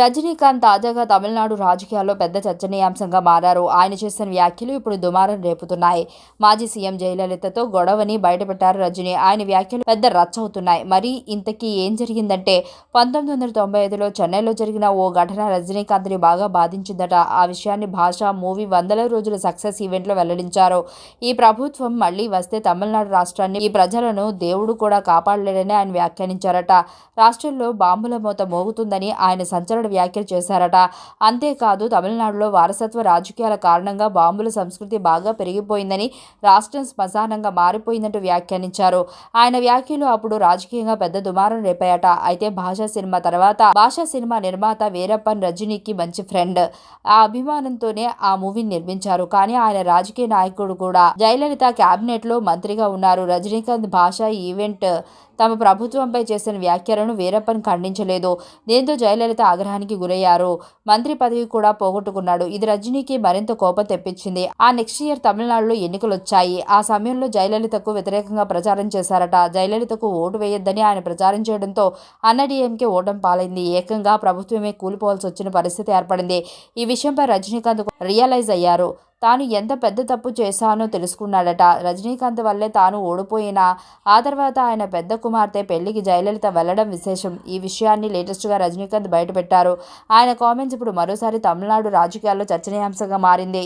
రజనీకాంత్ తాజాగా తమిళనాడు రాజకీయాల్లో పెద్ద చర్చనీయాంశంగా మారారు. ఆయన చేసిన వ్యాఖ్యలు ఇప్పుడు దుమారం రేపుతున్నాయి. మాజీ సీఎం జయలలితతో గొడవని బయటపెట్టారు రజనీ. ఆయన వ్యాఖ్యలు పెద్ద రచ్చ అవుతున్నాయి మరి ఇంతకీ ఏం జరిగిందంటే పంతొమ్మిది వందల తొంభై ఐదులో చెన్నైలో జరిగిన ఓ ఘటన రజనీకాంత్ని బాగా బాధించిందట. ఆ విషయాన్ని భాష మూవీ వందల రోజుల సక్సెస్ ఈవెంట్లో వెల్లడించారు. ఈ ప్రభుత్వం మళ్ళీ వస్తే తమిళనాడు రాష్ట్రాన్ని ఈ ప్రజలను దేవుడు కూడా కాపాడలేడని ఆయన వ్యాఖ్యానించారట. రాష్ట్రంలో బాంబుల మోత మోగుతుందని ఆయన సంచలన వ్యాఖ్యలు చేశారట. అంతేకాదు తమిళనాడులో వారసత్వ రాజకీయాల కారణంగా బాంబుల సంస్కృతి బాగా పెరిగిపోయిందని రాష్ట్రం శ్మశానంగా మారిపోయిందంటూ వ్యాఖ్యానించారు. ఆయన వ్యాఖ్యలు అప్పుడు రాజకీయంగా పెద్ద దుమారం రేపాయట. అయితే భాషా సినిమా తర్వాత భాషా సినిమా నిర్మాత వీరప్పన్ రజనీకి మంచి ఫ్రెండ్ ఆ అభిమానంతోనే ఆ మూవీని నిర్మించారు. కానీ ఆయన రాజకీయ నాయకుడు కూడా. జయలలిత కేబినెట్లో మంత్రిగా ఉన్నారు. రజనీకాంత్ భాష ఈవెంట్ తమ ప్రభుత్వంపై చేసిన వ్యాఖ్యలను వీరప్పన్ ఖండించలేదు. దీంతో జయలలిత ఆగ్రహానికి గురయ్యారు. మంత్రి పదవి కూడా పోగొట్టుకున్నాడు. ఇది రజనీకి మరింత కోపం తెప్పించింది. ఆ నెక్స్ట్ ఇయర్ తమిళనాడులో ఎన్నికలు వచ్చాయి ఆ సమయంలో జయలలితకు వ్యతిరేకంగా ప్రచారం చేశారట. జయలలితకు ఓటు వేయొద్దని ఆయన ప్రచారం చేయడంతో అన్నడీఎంకే ఓటం పాలైంది. ఏకంగా ప్రభుత్వమే కూలిపోవాల్సి వచ్చిన పరిస్థితి ఏర్పడింది. ఈ విషయంపై రజనీకాంత్ రియలైజ్ అయ్యారు. తాను ఎంత పెద్ద తప్పు చేశానో తెలుసుకున్నాడట. రజనీకాంత్ వల్లే తాను ఓడిపోయినా ఆ తర్వాత ఆయన పెద్ద కుమార్తె పెళ్ళికి జయలలిత వెళ్ళడం విశేషం. ఈ విషయాన్ని లేటెస్ట్గా రజనీకాంత్ బయటపెట్టారు. ఆయన కామెంట్స్ ఇప్పుడు మరోసారి తమిళనాడు రాజకీయాల్లో చర్చనీయాంశంగా మారింది.